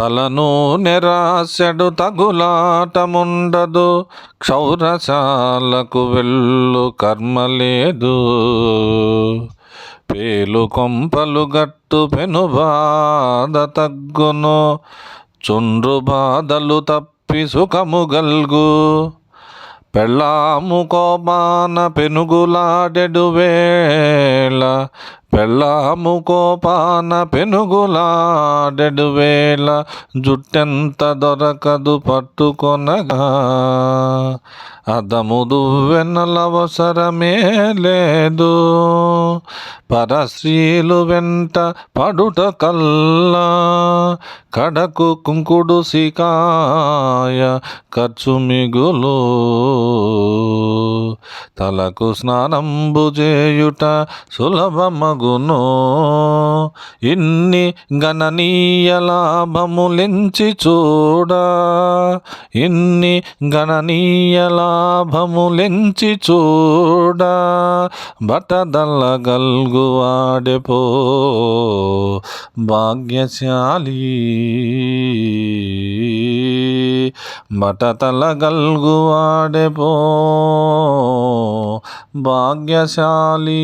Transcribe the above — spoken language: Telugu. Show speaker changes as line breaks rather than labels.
తలను నిరాశడు తగులాటముండదు క్షౌరశాలకు వెళ్ళు కర్మ లేదు పేలు కొంపలు గట్టు పెను బాధ తగ్గును చుండ్రు బాధలు తప్పి సుఖము గల్గు. పెళ్ళాము కోపాన పెనుగులాడెడు వేళ పెళ్ళాము కోపాన పెనుగులాడెడు వేళ జుట్టెంత దొరకదు పట్టుకొనగా. అదముదు వెన్నలవసరమే లేదు పరశ్రీలు వెంట పడుట కల్లా కడకు కుంకుడు సికాయ ఖర్చు మిగులు. తలకు స్నానంబు చేయుట సులభమగును. ఇన్ని గణనీయ లాభములించి చూడ. ఇన్ని గణనీయ లాభములించి చూడ. బటదల్ల గల్గువాడెపో భాగ్యశాలి. బటతల గల్గువాడెపో భాగ్యశాలి.